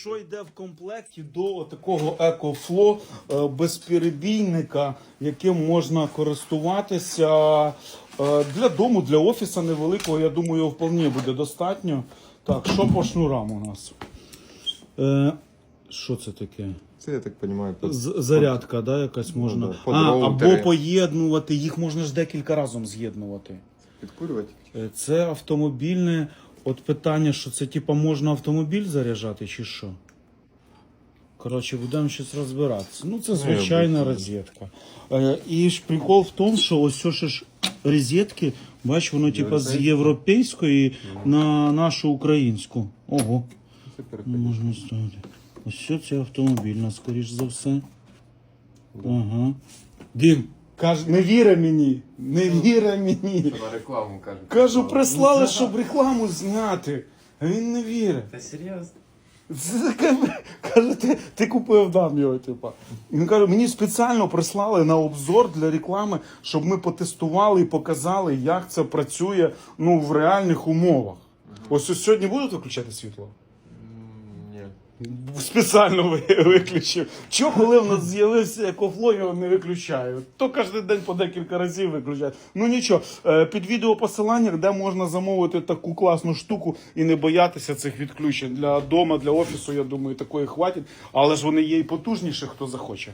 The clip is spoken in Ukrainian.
Що йде в комплекті до такого екофло е, безперебійника, яким можна користуватися е, для дому, для офісу невеликого, я думаю, його вполне буде достатньо. Так, що по шнурам у нас? Е, Що це таке? Це, я так розумію, під... Зарядка, да, якась можна. да, а, або поєднувати, їх можна ж декілька разом з'єднувати. підкурювати. Це автомобільне. От питання, що це типа можна автомобіль заряджати чи що? Коротше, будемо щось розбиратися. Ну, це звичайна розетка. Е, і ж прикол в тому, що ось що ж розетки, бач, воно типа з європейської на нашу українську. Ого. Це. Можна ставити. Ось що це автомобільна, скоріш за все. Ага. Дим, каже, не віра мені. Не віра мені. На рекламу кажуть. Кажу, прислали, щоб рекламу зняти. А він не вірить. Та серйозно? Це таке, Каже, ти, ти купив нам його, типа. Він каже, мені спеціально прислали на обзор для реклами, щоб ми потестували і показали, як це працює ну, в реальних умовах. Ось ось сьогодні будуть виключати світло? Спеціально ви- виключив. Чого, коли в нас з'явився екофло, його не виключаю? То кожен день по декілька разів виключають. Ну нічого, е, під відео посилання, де можна замовити таку класну штуку і не боятися цих відключень. Для дома, для офісу, я думаю, такої хватить. Але ж вони є і потужніші, хто захоче.